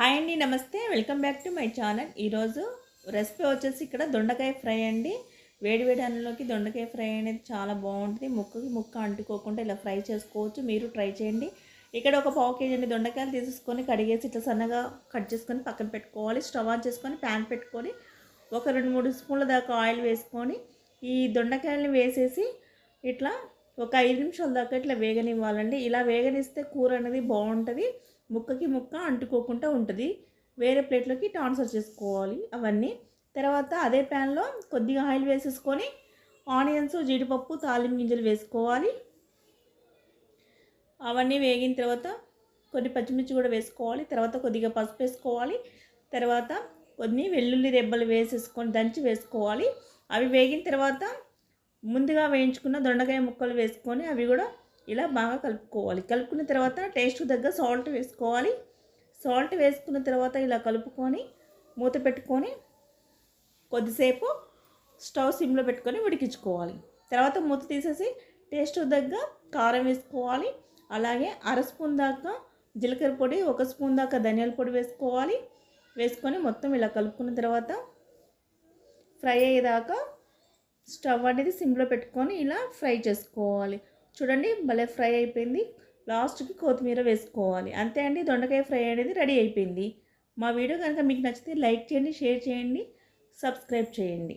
Hi అండి నమస్తే. Welcome back to my channel. ఈరోజు రెసిపీ వచ్చేసి ఇక్కడ దొండకాయ ఫ్రై అండి. వేడివేడి అన్నంలోకి దొండకాయ ఫ్రై అనేది చాలా బాగుంటుంది. ముక్కకి ముక్క అంటుకోకుండా ఇలా ఫ్రై చేసుకోవచ్చు. మీరు ట్రై చేయండి. ఇక్కడ ఒక పావు కేజీ అండి దొండకాయలు తీసేసుకొని కడిగేసి ఇట్లా సన్నగా కట్ చేసుకొని పక్కన పెట్టుకోవాలి. స్టవ్ ఆన్ చేసుకొని ప్యాన్ పెట్టుకొని ఒక రెండు మూడు స్పూన్ల దాకా ఆయిల్ వేసుకొని ఈ దొండకాయలని వేసేసి ఇట్లా ఒక ఐదు నిమిషాల దాకా ఇట్లా వేగనివ్వాలండి. ఇలా వేగనిస్తే కూర అనేది బాగుంటుంది. ముక్కకి ముక్క అంటుకోకుండా ఉంటుంది. వేరే ప్లేట్లోకి ట్రాన్స్ఫర్ చేసుకోవాలి అవన్నీ. తర్వాత అదే ప్యాన్లో కొద్దిగా ఆయిల్ వేసేసుకొని ఆనియన్స్ జీడిపప్పు తాలింపు గింజలు వేసుకోవాలి. అవన్నీ వేగిన తర్వాత కొన్ని పచ్చిమిర్చి కూడా వేసుకోవాలి. తర్వాత కొద్దిగా పసుపు వేసుకోవాలి. తర్వాత కొన్ని వెల్లుల్లి రెబ్బలు వేసేసుకొని దంచి వేసుకోవాలి. అవి వేగిన తర్వాత ముందుగా వేయించుకున్న దొండకాయ ముక్కలు వేసుకొని అవి కూడా ఇలా బాగా కలుపుకోవాలి. కలుపుకున్న తర్వాత టేస్ట్ దగ్గర సాల్ట్ వేసుకోవాలి. సాల్ట్ వేసుకున్న తర్వాత ఇలా కలుపుకొని మూత పెట్టుకొని కొద్దిసేపు స్టవ్ సిమ్లో పెట్టుకొని ఉడికించుకోవాలి. తర్వాత మూత తీసేసి టేస్ట్ దగ్గర కారం వేసుకోవాలి. అలాగే అర స్పూన్ దాకా జీలకర్ర పొడి ఒక స్పూన్ దాకా ధనియాల పొడి వేసుకోవాలి. వేసుకొని మొత్తం ఇలా కలుపుకున్న తర్వాత ఫ్రై అయ్యేదాకా స్టవ్ అనేది సిమ్లో పెట్టుకొని ఇలా ఫ్రై చేసుకోవాలి. చూడండి భలే ఫ్రై అయిపోయింది. లాస్ట్కి కొత్తిమీర వేసుకోవాలి. అంతే అండి దొండకాయ ఫ్రై అనేది రెడీ అయిపోయింది. మా వీడియో కనుక మీకు నచ్చితే లైక్ చేయండి షేర్ చేయండి సబ్స్క్రైబ్ చేయండి.